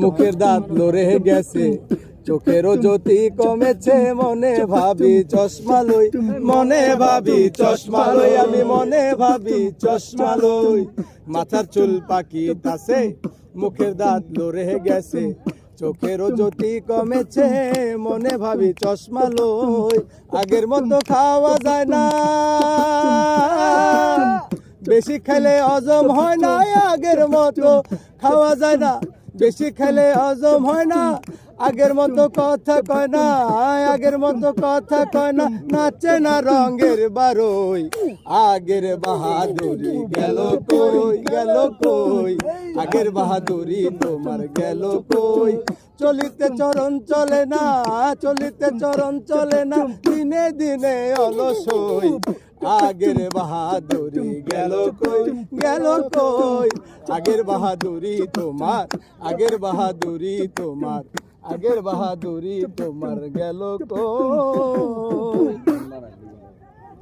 মুখের দাঁত লড়ে গেছে। চোখেরও জ্যোতি কমেছে, মনে ভাবি চশমা লই। মনে ভাবি চশমা লই, আমি মনে ভাবি চশমা লই। মাথার চুল পাকি তাছে মুখের দাঁত লড়ে গেছে। চোখেরও জ্যোতি কমেছে, মনে ভাবি চশমা লই। আগের মতো খাওয়া যায় না। বেশি খেলে হজম হয় না, আগের মতো খাওয়া যায় না। বেশি খেলে হজম হয় না। আগের মতো কথা কয় না আগের মতো কথা কয় না। নাচে না রঙের বারোই, আগের বাহাদুরি গেল কই গেল কই? আগের বাহাদুরি তোমার গেল কই? চলিতে চরণ চলে না, চলিতে চরণ চলে না, দিনে দিনে অলসই। আগের বাহাদুরি গেল কই? গেল কই? আগের বাহাদুরি তোমার, আগের বাহাদুরি তোমার, আগের বাহাদুরি তোমার গেল কই?